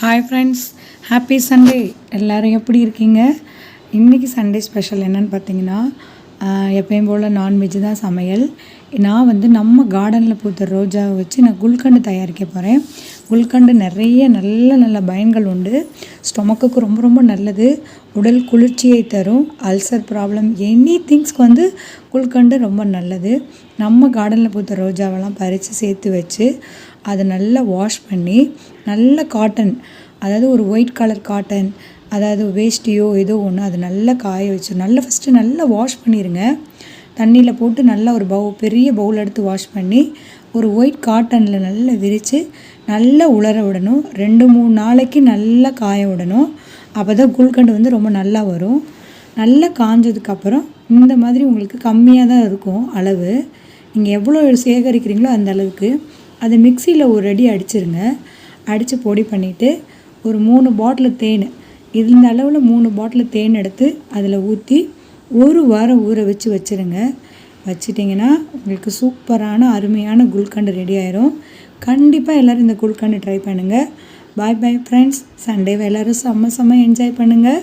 Hi friends happy Sunday எல்லோரும் எப்படி இருக்கீங்க? இன்றைக்கி சண்டே ஸ்பெஷல் என்னன்னு பார்த்தீங்கன்னா எப்பயும் போல் நான்வெஜ் தான் சமையல். நான் வந்து நம்ம கார்டனில் பூத்த ரோஜாவை வச்சு நான் குல்கண்டு தயாரிக்க போகிறேன் குல்கண்டு நிறைய நல்ல நல்ல பயன்கள் உண்டு. ஸ்டொமக்குக்கு ரொம்ப ரொம்ப நல்லது. உடல் குளிர்ச்சியை தரும். அல்சர் ப்ராப்ளம் எனி திங்ஸ்க்கு வந்து குல்கண்டு ரொம்ப நல்லது. நம்ம கார்டனில் பூத்த ரோஜாவெல்லாம் பறித்து சேர்த்து வச்சு அதை நல்லா வாஷ் பண்ணி நல்ல காட்டன் அதாவது ஒரு ஒயிட் கலர் காட்டன் அதாவது வேஷ்டியோ ஏதோ ஒன்று அது நல்லா காய வச்சு நல்லா ஃபஸ்ட்டு நல்லா வாஷ் பண்ணிடுங்க தண்ணியில் போட்டு நல்லா ஒரு பவு பெரிய பவுல் எடுத்து வாஷ் பண்ணி ஒரு ஒயிட் காட்டனில் நல்லா விரித்து நல்லா உலர விடணும். ரெண்டு மூணு நாளைக்கு நல்லா காய விடணும். அப்போ தான் குல்கண்டு வந்து ரொம்ப நல்லா வரும். நல்லா காஞ்சதுக்கப்புறம் இந்த மாதிரி உங்களுக்கு கம்மியாக தான் இருக்கும் அளவு. நீங்கள் எவ்வளோ சேகரிக்கிறீங்களோ அந்த அளவுக்கு அதை மிக்சியில் ஒரு அடி அடிச்சிருங்க. அடித்து பொடி பண்ணிவிட்டு ஒரு மூணு பாட்டில் தேன். இந்த அளவில் மூணு பாட்டில் தேன் எடுத்து அதில் ஊற்றி ஒரு வாரம் ஊற வச்சு வச்சுருங்க. வச்சிட்டிங்கன்னா உங்களுக்கு சூப்பரான அருமையான குல்கண்டு ரெடி ஆயிரும். கண்டிப்பாக எல்லோரும் இந்த குல்கண்டு ட்ரை பண்ணுங்கள் பாய் பாய் ஃப்ரெண்ட்ஸ் சண்டேவை எல்லோரும் செம்ம செம்ம என்ஜாய் பண்ணுங்கள்